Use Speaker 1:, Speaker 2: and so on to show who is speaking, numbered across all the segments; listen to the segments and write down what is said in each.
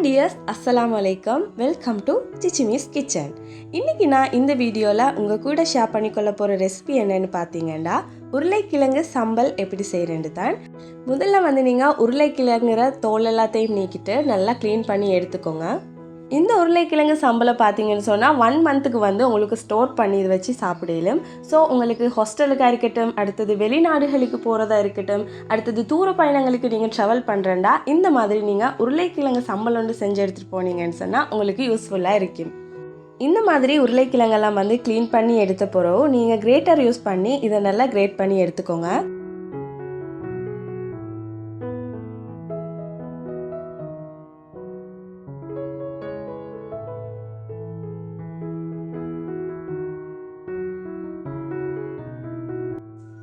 Speaker 1: Hi tears அஸ்ஸலாமு வலைக்கம் welcome to சிச்சிமிஸ் kitchen இன்னைக்கு நான் இந்த வீடியோவில் உங்கள் கூட ஷேர் பண்ணிக்கொள்ள போகிற ரெசிபி என்னென்னு பார்த்தீங்கன்னா உருளைக்கிழங்கு சம்பல் எப்படி செய்கிறேன்னு தான். முதல்ல வந்து நீங்கள் உருளைக்கிழங்குற தோல் எல்லாத்தையும் நீக்கிட்டு நல்லா க்ளீன் பண்ணி எடுத்துக்கோங்க. இந்த உருளைக்கிழங்கு சம்பளம் பார்த்தீங்கன்னு சொன்னால் ஒன் மந்த்துக்கு வந்து உங்களுக்கு ஸ்டோர் பண்ணி இது வச்சு சாப்பிடலும். ஸோ உங்களுக்கு ஹாஸ்டலுக்காக இருக்கட்டும் அடுத்தது வெளிநாடுகளுக்கு போகிறதா இருக்கட்டும் அடுத்தது தூர பயணங்களுக்கு நீங்கள் ட்ராவல் பண்ணுறேன்டா இந்த மாதிரி நீங்கள் உருளைக்கிழங்கு சம்பளம் ஒன்று செஞ்சு எடுத்துகிட்டு போனீங்கன்னு சொன்னால் உங்களுக்கு யூஸ்ஃபுல்லாக இருக்கும். இந்த மாதிரி உருளைக்கிழங்கெல்லாம் வந்து க்ளீன் பண்ணி எடுத்த பிறகு நீங்கள் கிரேட்டர் யூஸ் பண்ணி இதை நல்லா கிரேட் பண்ணி எடுத்துக்கோங்க.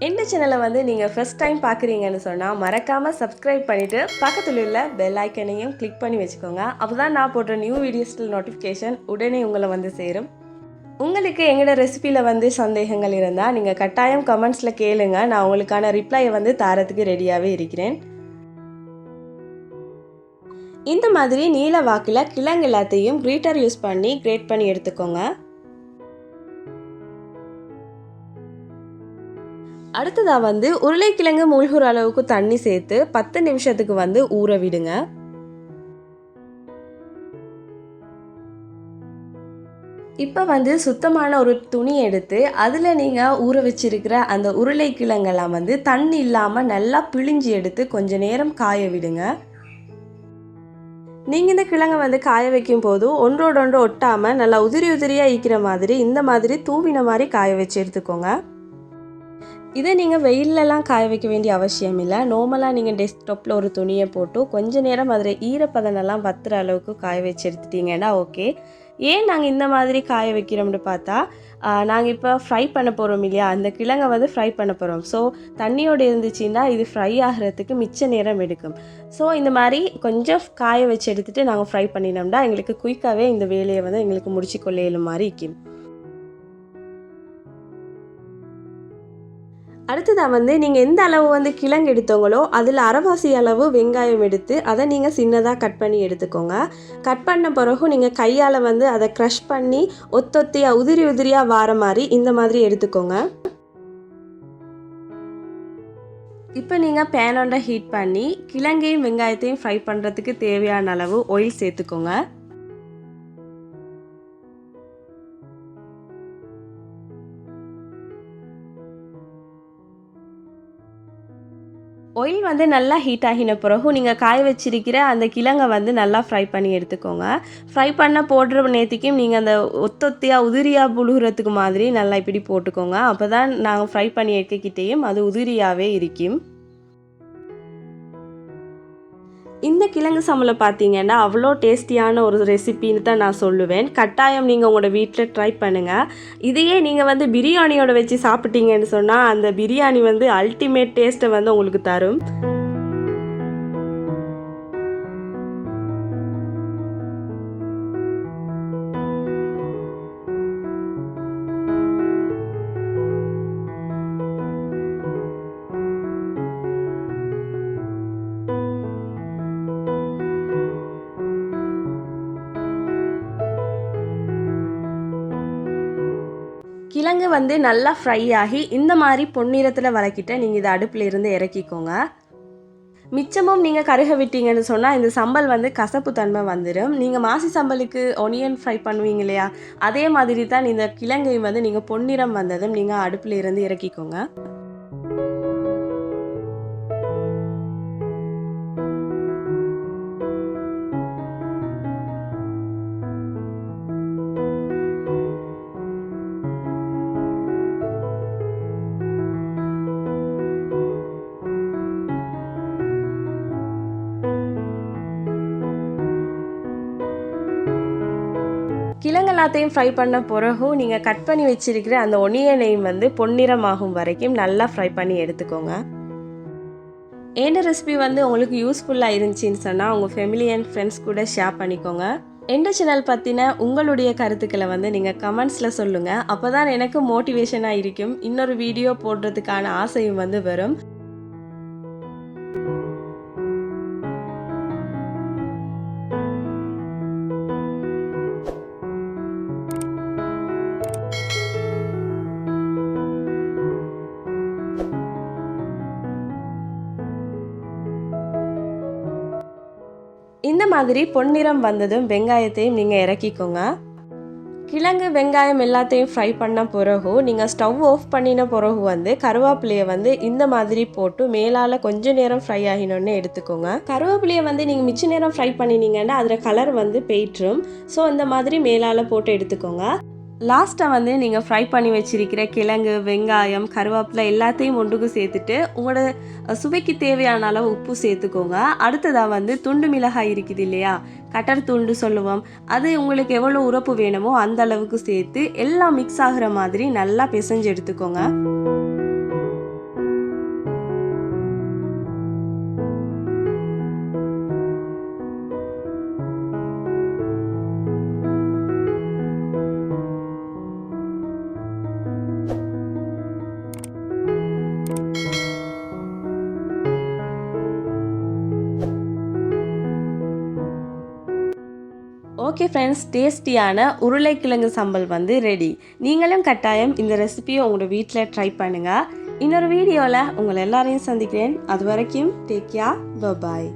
Speaker 1: இந்த சேனலை வந்து நீங்கள் ஃபஸ்ட் டைம் பார்க்குறீங்கன்னு சொன்னால் மறக்காமல் சப்ஸ்கிரைப் பண்ணிவிட்டு பக்கத்தில் உள்ள பெல் ஐக்கனையும் கிளிக் பண்ணி வச்சுக்கோங்க. அப்போ தான் நான் போடுற நியூ வீடியோஸில் நோட்டிஃபிகேஷன் உடனே உங்களை வந்து சேரும். உங்களுக்கு எங்களோட ரெசிபியில் வந்து சந்தேகங்கள் இருந்தால் நீங்கள் கட்டாயம் கமெண்ட்ஸில் கேளுங்க. நான் உங்களுக்கான ரிப்ளையை வந்து தாரத்துக்கு ரெடியாகவே இருக்கிறேன். இந்த மாதிரி நீல வாக்கில் கிழங்கு எல்லாத்தையும் கிரீட்டர் யூஸ் பண்ணி கிரேட் பண்ணி எடுத்துக்கோங்க. அடுத்ததாக வந்து உருளைக்கிழங்கு மூழ்குற அளவுக்கு தண்ணி சேர்த்து பத்து நிமிஷத்துக்கு வந்து ஊற விடுங்க. இப்போ வந்து சுத்தமான ஒரு துணி எடுத்து அதில் நீங்கள் ஊற வச்சிருக்கிற அந்த உருளைக்கிழங்கெல்லாம் வந்து தண்ணி இல்லாமல் நல்லா பிழிஞ்சு எடுத்து கொஞ்ச நேரம் காய விடுங்க. நீங்கள் இந்த கிழங்கை வந்து காய வைக்கும் போது ஒன்றோடொன்று ஒட்டாமல் நல்லா உதிரி உதிரியாக ஈக்கிற மாதிரி இந்த மாதிரி தூவின மாதிரி காய வச்சு எடுத்துக்கோங்க. இதை நீங்கள் வெயிலெலாம் காய வைக்க வேண்டிய அவசியம் இல்லை. நார்மலாக நீங்கள் டெஸ்க்டாப்பில் ஒரு துணியை போட்டு கொஞ்ச நேரம் அதில் ஈரப்பதனெல்லாம் வத்துற அளவுக்கு காய வச்சு எடுத்துட்டீங்கன்னா ஓகே. ஏன் நாங்கள் இந்த மாதிரி காய வைக்கிறோம்னு பார்த்தா நாங்கள் இப்போ ஃப்ரை பண்ண போகிறோம் இல்லையா? அந்த கிழங்கை வந்து ஃப்ரை பண்ண போகிறோம். ஸோ தண்ணியோடு இருந்துச்சுன்னா இது ஃப்ரை ஆகிறதுக்கு மிச்ச நேரம் எடுக்கும். ஸோ இந்த மாதிரி கொஞ்சம் காய வச்சு எடுத்துகிட்டு நாங்கள் ஃப்ரை பண்ணினோம்னா எங்களுக்கு குயிக்காகவே இந்த வேலையை வந்து எங்களுக்கு முடிச்சு கொள்ளையிலும் மாதிரி இருக்கும். அடுத்ததாக வந்து நீங்கள் எந்த அளவு வந்து கிழங்கு எடுத்தோங்களோ அதில் அரைவாசி அளவு வெங்காயம் எடுத்து அதை நீங்கள் சின்னதாக கட் பண்ணி எடுத்துக்கோங்க. கட் பண்ண பிறகு நீங்கள் கையால் வந்து அதை க்ரஷ் பண்ணி ஒத்தொத்தையாக உதிரி உதிரியாக வார மாதிரி இந்த மாதிரி எடுத்துக்கோங்க. இப்போ நீங்கள் பேனோட ஹீட் பண்ணி கிழங்கையும் வெங்காயத்தையும் ஃப்ரை பண்ணுறதுக்கு தேவையான அளவு ஆயில் சேர்த்துக்கோங்க. ஆயில் வந்து நல்லா ஹீட் ஆகின பிறகு நீங்கள் காய வச்சிருக்கிற அந்த கிழங்கை வந்து நல்லா ஃப்ரை பண்ணி எடுத்துக்கோங்க. ஃப்ரை பண்ண போடுற நேற்றுக்கும் நீங்கள் அந்த ஒத்தொத்தியாக உதிரியாக புழுகிறதுக்கு மாதிரி நல்லா இப்படி போட்டுக்கோங்க. அப்போ தான் நாங்கள் ஃப்ரை பண்ணி எடுக்கக்கிட்டேயும் அது உதிரியாகவே இருக்கும். கிழங்கு சம்பளம் பார்த்தீங்கன்னா அவ்வளோ டேஸ்டியான ஒரு ரெசிபின்னு தான் நான் சொல்லுவேன். கட்டாயம் நீங்கள் உங்களோட வீட்டில் ட்ரை பண்ணுங்கள் இதையே நீங்கள் வந்து பிரியாணியோட வச்சு சாப்பிட்டீங்கன்னு சொன்னால் அந்த பிரியாணி வந்து அல்டிமேட் டேஸ்ட்டை வந்து உங்களுக்கு தரும். கிழங்கு வந்து நல்லா ஃப்ரை ஆகி இந்த மாதிரி பொன்னிறத்தில் வதக்கிட்டு நீங்கள் இதை அடுப்பில் இருந்து இறக்கிக்கோங்க. மிச்சமும் நீங்கள் கருக விட்டீங்கன்னு சொன்னால் இந்த சம்பல் வந்து கசப்பு தன்மை வந்துடும் நீங்கள் மாசி சம்பலுக்கு ஒனியன் ஃப்ரை பண்ணுவீங்க இல்லையா? அதே மாதிரி தான் இந்த கிழங்கையும் வந்து நீங்கள் பொன்னிறம் வந்ததும் நீங்கள் அடுப்பில் இருந்து இறக்கிக்கோங்க. கிழங்கு எல்லாத்தையும் ஃப்ரை பண்ண பிறகும் நீங்கள் கட் பண்ணி வச்சிருக்கிற அந்த ஒனியனையும் வந்து பொன்னிறமாகும் வரைக்கும் நல்லா ஃப்ரை பண்ணி எடுத்துக்கோங்க. என்ன ரெசிபி வந்து உங்களுக்கு யூஸ்ஃபுல்லாக இருந்துச்சின்னு சொன்னால் உங்கள் ஃபேமிலி அண்ட் ஃப்ரெண்ட்ஸ் கூட ஷேர் பண்ணிக்கோங்க. எந்த சேனல் பற்றின உங்களுடைய கருத்துக்களை வந்து நீங்கள் கமெண்ட்ஸில் சொல்லுங்கள் அப்போ தான் எனக்கு மோட்டிவேஷனாக இருக்கும். இன்னொரு வீடியோ போடுறதுக்கான ஆசையும் வந்து வரும். இந்த மாதிரி பொன்னிறம் வந்ததும் வெங்காயத்தையும் நீங்கள் இறக்கிக்கோங்க. கிழங்கு வெங்காயம் எல்லாத்தையும் ஃப்ரை பண்ண பிறகு நீங்கள் ஸ்டவ் ஆஃப் பண்ணின பிறகு வந்து கருவேப்பிலையை வந்து இந்த மாதிரி போட்டு மேலால் கொஞ்ச நேரம் ஃப்ரை ஆகினோன்னு எடுத்துக்கோங்க. கருவேப்பிலையை வந்து நீங்கள் மிச்ச நேரம் ஃப்ரை பண்ணினீங்கன்னா அதில் கலர் வந்து போயிட்டுரும் ஸோ இந்த மாதிரி மேலால் போட்டு எடுத்துக்கோங்க. லாஸ்ட்டாக வந்து நீங்கள் ஃப்ரை பண்ணி வச்சிருக்கிற கிழங்கு வெங்காயம் கருவேப்பிலை எல்லாத்தையும் ஒன்றுக்கு சேர்த்துட்டு உங்களோட சுவைக்கு தேவையான அளவு உப்பு சேர்த்துக்கோங்க. அடுத்ததாக வந்து துண்டு மிளகாய் இருக்குது இல்லையா? கட்டர் துண்டு சொல்லுவோம். அது உங்களுக்கு எவ்வளோ உரப்பு வேணுமோ அந்த அளவுக்கு சேர்த்து எல்லாம் மிக்ஸ் ஆகுற மாதிரி நல்லா பிசைஞ்சு எடுத்துக்கோங்க. ஓகே ஃப்ரெண்ட்ஸ் டேஸ்டியான உருளைக்கிழங்கு சம்பல் வந்து ரெடி நீங்களும் கட்டாயம் இந்த ரெசிபியை உங்களோட வீட்டில் ட்ரை பண்ணுங்கள் இன்னொரு வீடியோவில் உங்களை எல்லாரையும் சந்திக்கிறேன். அது வரைக்கும் டேக் கேர் பாய்